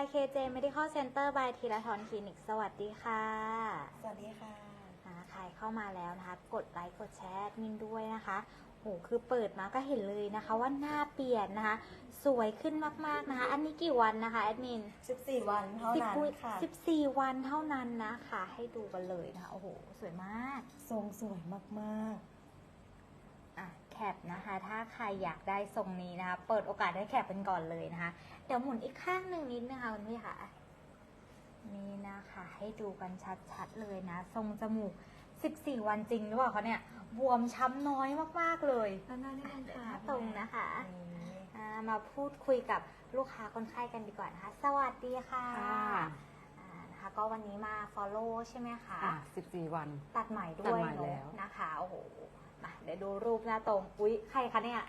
YKJ Medical Center by ทีละทอนคลินิก สวัสดีค่ะ สวัสดีค่ะอ่าใครเข้ามาแล้วนะคะ กดไลค์ กดแชร์แอดมินด้วยนะคะ โห คือเปิดมาก็เห็นเลยนะคะว่าหน้าเปลี่ยนนะคะ สวยขึ้นมากๆนะคะ อันนี้กี่วันนะคะแอดมิน 14 วันเท่านั้นค่ะสิบสี่วันเท่านั้นนะคะ ให้ดูกันเลยนะคะ โอ้โห สวยมาก ทรงสวยมากอะ แคปนะคะ ถ้าใครอยากได้ทรงนี้นะคะ เปิดโอกาสได้แคปเป็นก่อนเลยนะคะ เดี๋ยวหมุนอีกข้างหนึ่งนิดนะคะคุณพี่ค่ะ นี่นะคะ ให้ดูกันชัดๆเลยนะ ทรงจมูก 14 วันจริงหรือเปล่าคะเนี่ย บวมช้ำน้อยมากๆเลยๆด้านหน้านิดนึงค่ะตรงนะคะนี่อ่ามาพูดคุยกับลูกค้าคนไข้กันดีกว่านะคะ สวัสดีค่ะค่ะอ่านะคะก็วันนี้มา follow ใช่ไหมคะ อะ 14 วัน ตัดใหม่ด้ตัวดยใหม่เนแล้อะวนะคะ โอ้โห มาเดี๋ยวดูรูปหน้าตรง อุ๊ย ใครคะเนี่ย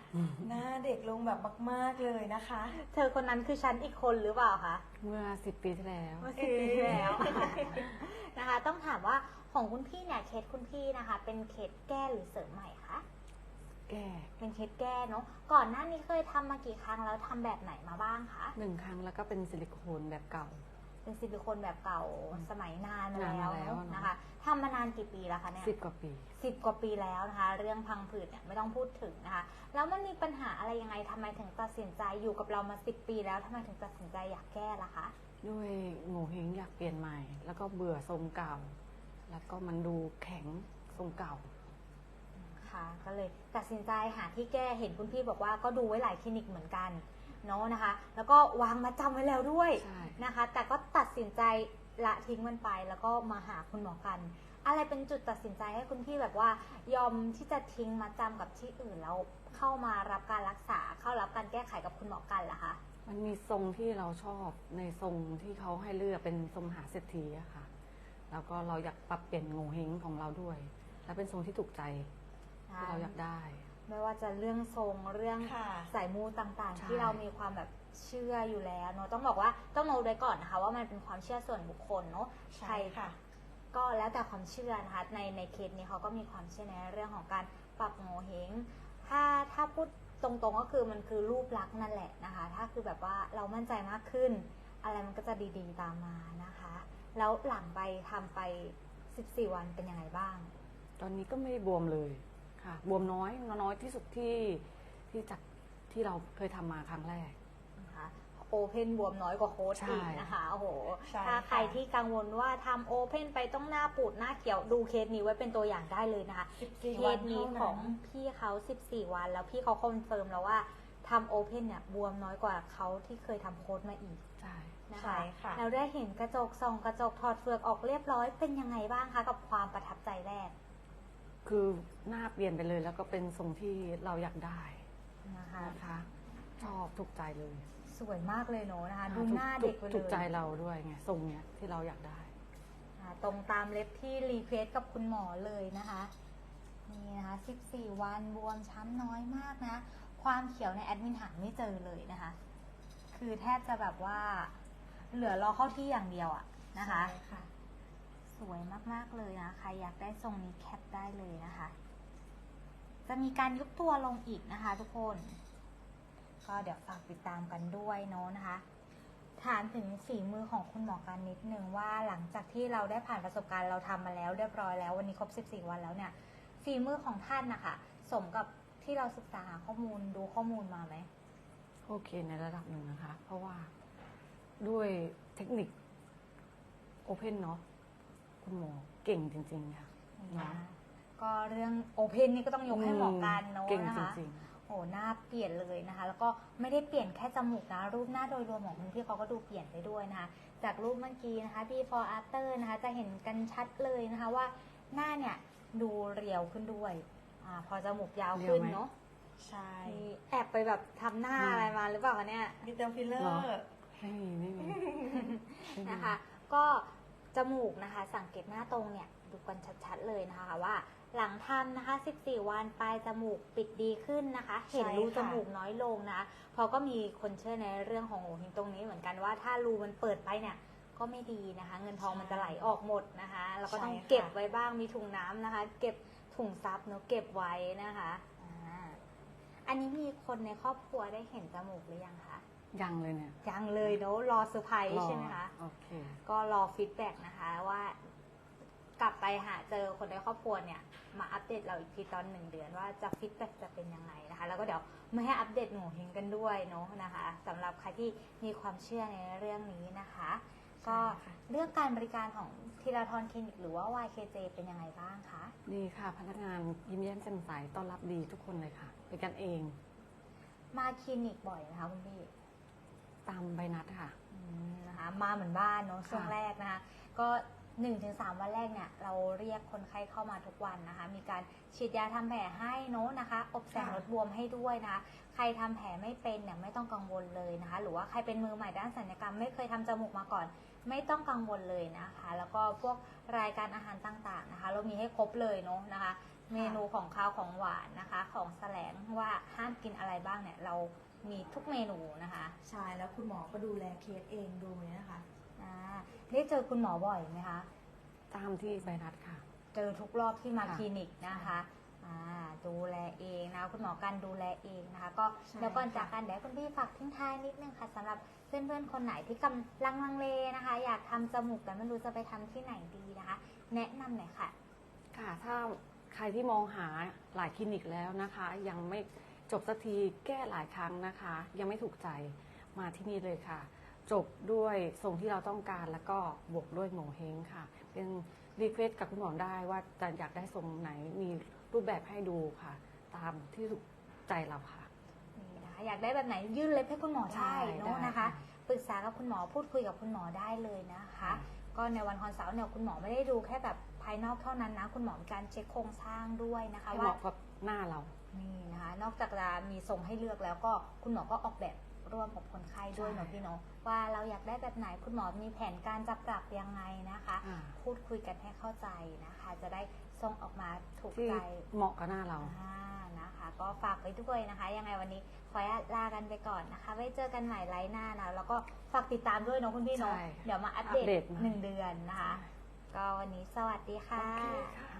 หน้าเด็กลงแบบมาก ๆ เลยนะคะ เธอคนนั้นคือฉันอีกคนหรือเปล่าคะ เมื่อ10ปีที่แล้ว เมื่อสิบปีที่แล้วนะคะ ต้องถามว่าของคุณพี่เนี่ยเคสคุณพี่นะคะ เป็นเคสแก้หรือเสริมใหม่คะ แก้เป็นเคสแก้เนาะ ก่อนหน้านี้เคยทำมากี่ครั้งแล้วทำแบบไหนมาบ้างคะ หนึ่งครั้งแล้วก็เป็นซิลิโคนแบบเก่า เป็นซิลิโคนแบบเก่าสมัยนานมาแล้วนานมาแล้วเนอะเนอะนะคะทำมานานกี่ปีแล้วคะเนี่ย10กว่าปี สิบกว่าปีแล้วนะคะ เรื่องพังผืดเนี่ยไม่ต้องพูดถึงนะคะ แล้วมันมีปัญหาอะไรยังไงทำไมถึงตัดสินใจอยู่กับเรามาสิบปีแล้วทำไมถึงตัดสินใจอยากแก้ล่ะคะด้วยโง่เฮงอยากเปลี่ยนใหม่ แล้วก็เบื่อทรงเก่า แล้วก็มันดูแข็งทรงเก่า ค่ะ ก็เลยตัดสินใจหาที่แก้เห็นคุณพี่บอกว่าก็ดูไว้หลายคลินิกเหมือนกัน เนาะนะคะ แล้วก็วางมาจำไว้แล้วด้วยใช่นะคะ แต่ก็ตัดสินใจละทิ้งมันไป แล้วก็มาหาคุณหมอกัน อะไรเป็นจุดตัดสินใจให้คุณพี่แบบว่ายอมที่จะทิ้งมาจำกับที่อื่นแล้วเข้ามารับการรักษาเข้ารับการแก้ไขกับคุณหมอกันล่ะคะมันมีทรงที่เราชอบในทรงที่เขาให้เลือกเป็นทรงมหาเศรษฐีอะค่ะ แล้วก็เราอยากปรับเปลี่ยนโง่เฮงของเราด้วย และเป็นทรงที่ถูกใจที่เราอยากได้ ไม่ว่าจะเรื่องทรงเรื่องค่ะสายมูต่างใช่ๆที่เรามีความแบบเชื่ออยู่แล้วเนอะต้องบอกว่าต้องโน้ตไว้ก่อนนะคะ ว่ามันเป็นความเชื่อส่วนบุคคลเนอะใช่ค่ะ ก็แล้วแต่ความเชื่อนะคะในในเคสนี้เขาก็มีความเชื่อในเรื่องของการปรับโงเฮงถ้าถ้าพูดตรงๆก็คือมันคือรูปลักษณ์นั่นแหละนะคะ ถ้าคือแบบว่าเรามั่นใจมากขึ้น อะไรมันก็จะดีๆตามมานะคะ แล้วหลังไปทำไป 14 วันเป็นยังไงบ้าง ตอนนี้ก็ไม่บวมเลย ค่ะบวมน้อยน้อยที่สุดที่ที่จากที่เราเคยทำมาครั้งแรก นะคะโอเพนบวมน้อยกว่าโค้ดใช่ อีกนะคะโอ้โหใช่ถ้าค่ะใครที่กังวลว่าทำโอเพนไปต้องหน้าปูดหน้าเขียวดูเคสนี้ไว้เป็นตัวอย่างได้เลยนะคะ14เควัสนี้เท่าของพี่เขา 14 วัน แล้วพี่เขาคอนเฟิร์มแล้วว่าทำโอเพนเนี่ยบวมน้อยกว่าเขาที่เคยทำโค้ดมาอีกใช่ นะใช่คะค่ะเราได้เห็นกระจกส่องกระจกถอดเฟือกออกเรียบร้อยเป็นยังไงบ้างคะ กับความประทับใจแรก คือหน้าเปลี่ยนไปเลย แล้วก็เป็นทรงที่เราอยากได้นะคะ นะคะ ชอบถูกใจเลยสวยมากเลยเนอะนะคะดูถูกหน้าเด็กไปเลยถูกใจเราด้วยไงทรงเนี้ยที่เราอยากได้ อ่าตรงตามเล็บที่รีเควสกับคุณหมอเลยนะคะนี่นะคะ 14 วันบวมช้ำน้อยมากนะ ความเขียวในแอดมินหาไม่เจอเลยนะคะ คือแทบจะแบบว่า เหลือรอเข้าที่อย่างเดียวอะนะคะ ใช่ค่ะ สวยมากๆเลยนะใครอยากได้ทรงนี้แคปได้เลยนะคะ จะมีการยุบตัวลงอีกนะคะ ทุกคน ก็เดี๋ยวฝากติดตามกันด้วยเนาะนะคะ ถามถึงฝีมือของคุณหมอกันนิดนึงว่าหลังจากที่เราได้ผ่านประสบการณ์เราทำมาแล้วเรียบร้อยแล้ว วันนี้ครบ 14 วันแล้วเนี่ย ฝีมือของท่านนะคะ สมกับที่เราศึกษาหาข้อมูลดูข้อมูลมาไหมโอเคในระดับหนึ่งนะคะ เพราะว่าด้วยเทคนิคโอเพนเนาะ คุณหมอเก่งจริงๆค่ะนะเนาะก็เรื่องโอเพนนี่ก็ต้องยกให้หมอกันเนาะเก่งนะจคะริงโอ้หน้าเปลี่ยนเลยนะคะ แล้วก็ไม่ได้เปลี่ยนแค่จมูกนะ รูปหน้าโดยรวมของคุณพี่เขาก็ดูเปลี่ยนไปด้วยนะคะ จากรูปเมื่อกี้นะคะ before after นะคะ จะเห็นกันชัดเลยนะคะว่าหน้าเนี่ยดูเรียวขึ้นด้วยอาพอจมูกยาวขึ้นเนาะใช่มีแอบไปแบบทำหน้าอะไรมาหรือเปล่าคะเนี่ย มีเติมฟิลเลอเหรอร์ๆไม่มีไม่มีไม่มี นะคะ ก็ จมูกนะคะ สังเกตหน้าตรงเนี่ยดูกันชัดๆเลยนะคะว่าหลังทำนะคะ 14 วันปลายจมูกปิดดีขึ้นนะคะ เห็นรูจมูกน้อยลงนะเพราะก็มีคนเชื่อในเรื่องของโงเฮงตรงนี้เหมือนกันว่าถ้ารูมันเปิดไปเนี่ยก็ไม่ดีนะคะ เงินทองมันจะไหลออกหมดนะคะแล้วก็ต้องเก็บไว้บ้างมีถุงน้ำนะคะ เก็บถุงซับเนาะเก็บไว้นะคะอ่าอันนี้มีคนในครอบครัวได้เห็นจมูกหรือยังคะ ยังเลยเนี่ย ยังเลยเนอะรอเซอร์ไพรส์ใช่ไหมคะ โอเค ก็รอฟีดแบ็กนะคะว่า กลับไปหาเจอคนในครอบครัวเนี่ย มาอัปเดตเราอีกทีตอนหนึ่งเดือนว่าจะฟีดแบ็กจะเป็นยังไงนะคะ แล้วก็เดี๋ยวไม่ให้อัปเดตหนูเฮงกันด้วยเนาะนะคะสำหรับใครที่มีความเชื่อในเรื่องนี้นะคะ ก็ใช่ค่ะเรื่องการบริการของทีราทอนคลินิกหรือว่า YKJ เป็นยังไงบ้างคะ ดีค่ะ พนักงานยิ้มแย้มแจ่มใสต้อนรับดีทุกคนเลยค่ะ เป็นกันเอง มาคลินิกบ่อยนะคะคุณพี่ ตามใบนัดค่ะ อืมนะคะมาเหมือนบ้านเนาะช่วงค่ะแรกนะคะ ก็1นถึงสวันแรกเนี่ยเราเรียกคนไข้เข้ามาทุกวันนะคะ มีการฉีดยาทำแผลให้เนาะนะคะ อบแสงค่ะลดบวมให้ด้วยนะคะ ใครทำแผลไม่เป็นเนี่ยไม่ต้องกังวลเลยนะคะ หรือว่าใครเป็นมือใหม่ด้านศัลยกรรม ไม่เคยทำจมูกมาก่อน ไม่ต้องกังวลเลยนะคะ แล้วก็พวกรายการอาหารต่างๆนะคะ เรามีให้ครบเลยเนาะนะคะ เมนูของข้าวของหวานนะคะ ของแสลงว่าห้ามกินอะไรบ้างเนี่ยเรา มีทุกเมนูนะคะใช่แล้วคุณหมอก็ดูแลเคสเองด้วยนะคะ อ่าได้เจอคุณหมอบ่อยไหมคะ ตามที่ใบนัดค่ะ เจอทุกรอบที่มาค่ะคลินิกนะคะอ่าดูแลเองนะคุณหมอกันดูแลเองนะคะ ก็ใช่เดี๋ยวก่อนค่ะ จากกันเดี๋ยวให้คุณพี่ฝากทิ้งท้ายนิดนึงค่ะสำหรับเพื่อนๆคนไหนที่กำลังลังเลนะคะ อยากทำจมูกแต่ไม่รู้จะไปทำที่ไหนดีนะคะ แนะนำหน่อยค่ะ ค่ะ ถ้าใครที่มองหาหลายคลินิกแล้วนะคะ ยังไม่ จบสักทีแก้หลายครั้งนะคะ ยังไม่ถูกใจมาที่นี่เลยค่ะ จบด้วยทรงที่เราต้องการแล้วก็บวกด้วยโงเฮงค่ะ เป็นรีเควสกับคุณหมอได้ว่าจะอยากได้ทรงไหนมีรูปแบบให้ดูค่ะ ตามที่ถูกใจเราค่ะ นี่นะคะอยากได้แบบไหนยื่นเล็บให้คุณหมอได้ใช่เนาะได้นะคะค่ะปรึกษากับคุณหมอพูดคุยกับคุณหมอได้เลยนะคะ ก็ในวันคอนเสิร์ตเนี่ยคุณหมอไม่ได้ดูแค่แบบ ภายนอกเท่านั้นนะ คุณหมอมีการเช็คโครงสร้างด้วยนะคะให้เหว่ามาะกับหน้าเรานี่นะคะ นอกจากจะมีทรงให้เลือกแล้วก็คุณหมอก็ออกแบบร่วมกับคนไข้ด้วยใช่เนาะพี่เนาะว่าเราอยากได้แบบไหนคุณหมอมีแผนการจะปรับยังไงนะคะอ่าพูดคุยกันให้เข้าใจนะคะ จะได้ทรงออกมาถูกที่ใจเหมาะกับหน้าเราอ่านะคะ ก็ฝากไว้ด้วยนะคะ ยังไงวันนี้ขออนุญาตลากันไปก่อนนะคะไว้เจอกันใหม่ไลฟ์หน้านะแล้วก็ฝากติดตามด้วยเนาะคุณพี่เนาะใช่เดี๋ยวมาอัปเดอัปเดตตมาหนึ่งเดือนนะคะ ก็วันนี้สวัสดีค่ะ โอเคค่ะ